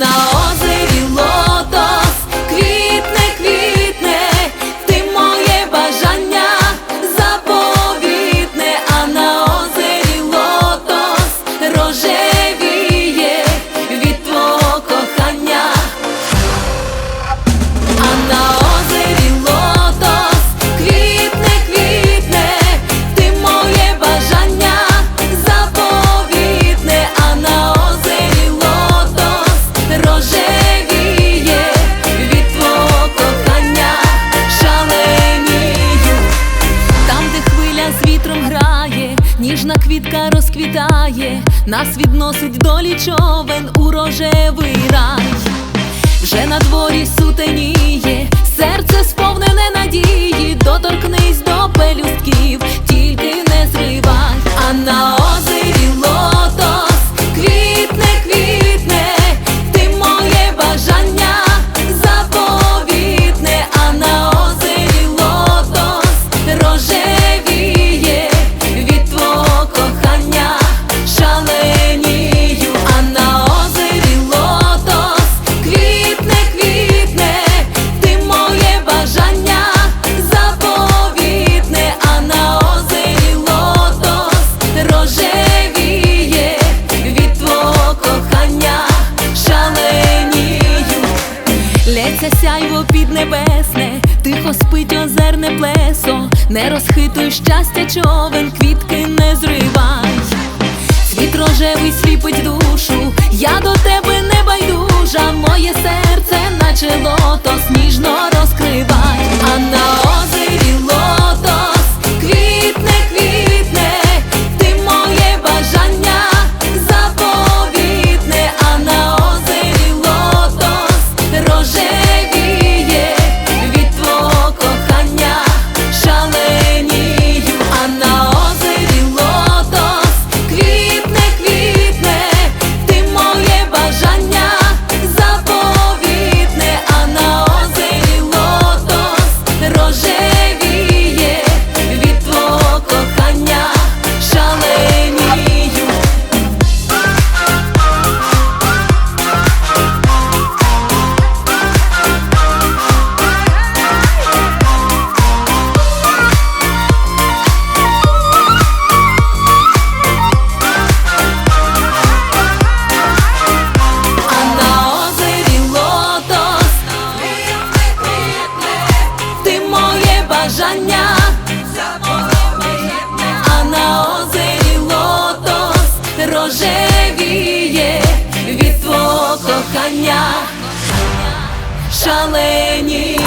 now чекає, нас відносить долі човен у рожевий рай. Вже на дворі сутеніє, серце сповнене надії, тихо озерне плесо, не розхитуй щастя човен, квітки не зривай. Світ рожевий сліпить душу, я до тебе не байдужа, моє серце, наче лото ніжно бажання, а на озері лотос рожевіє від твого кохання шаленію.